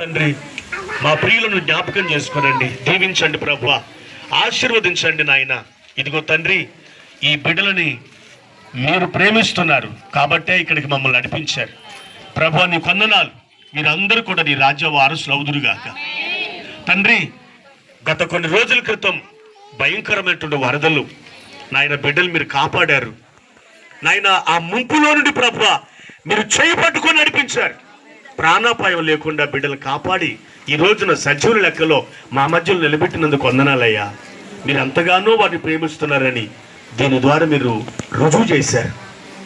తండ్రి మా ప్రియులను జ్ఞాపకం చేసుకోనండి. దీవించండి ప్రభు. ఆశీర్వదించండి నాయన. ఇదిగో తండ్రి ఈ బిడ్డలని మీరు ప్రేమిస్తున్నారు. కాబట్టే ఇక్కడికి మమ్మల్ని నడిపించారు. ప్రభు నీ కొందనాలు మీరందరూ కూడా నీ రాజ్య వారసులు అవుదురుగాక. తండ్రి గత కొన్ని రోజుల క్రితం భయంకరమైనటువంటి వరదలు నాయన బిడ్డలు మీరు కాపాడారు. నాయన ఆ ముంపులో నుండి ప్రభు మీరు చేయి పట్టుకొని నడిపించారు. ప్రాణాపాయం లేకుండా బిడ్డలు కాపాడి ఈ రోజున సజీవుల లెక్కలో మా మధ్యలో నిలబెట్టినందుకు వందనాలయ్యా. మీరు అంతగానో వారిని ప్రేమిస్తున్నారని దీని ద్వారా మీరు రుజువు చేశారు.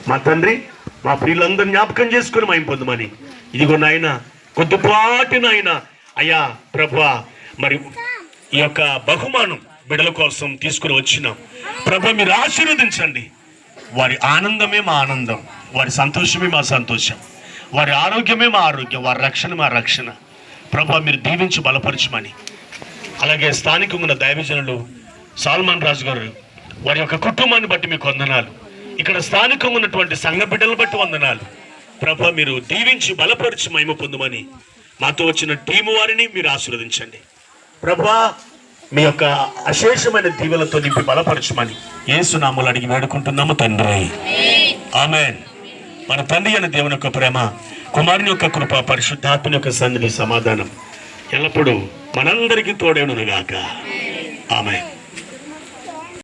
మా తండ్రి మా ప్రియులందరూ జ్ఞాపకం చేసుకుని మేము పొందమని. ఇదిగో నాయన కొద్దిపాటి నాయన అయ్యా ప్రభా మరి ఈ యొక్క బహుమానం బిడ్డల కోసం తీసుకుని వచ్చినాం. ప్రభా మీరు ఆశీర్వదించండి. వారి ఆనందమే మా ఆనందం వారి సంతోషమే మా సంతోషం. వారి ఆరోగ్యమే మా ఆరోగ్యం వారి రక్షణ మా రక్షణ. ప్రభా మీరు దీవించి బలపరచమని. అలాగే స్థానికంగా ఉన్న దైవజనులు సాల్మాన్ రాజు గారు వారి యొక్క కుటుంబాన్ని బట్టి మీకు వందనాలు. ఇక్కడ స్థానికంగా ఉన్నటువంటి సంఘ బిడ్డలను బట్టి వందనాలు. ప్రభా మీరు దీవించి బలపరిచి మహిమ పొందమని మాతో వచ్చిన టీము వారిని మీరు ఆశీర్వదించండి. ప్రభా మీ యొక్క అశేషమైన దీవెలతో నింపి బలపరచమని ఏసునాములు అడిగి వేడుకుంటున్నాము తండ్రి. ఆమెన్. మన తండ్రి అయిన దేవుని యొక్క ప్రేమ కుమారుని యొక్క కృప పరిశుద్ధాత్మని యొక్క సన్నిధి సమాధానం ఎల్లప్పుడూ మనందరికీ తోడేనుగాక ఆమె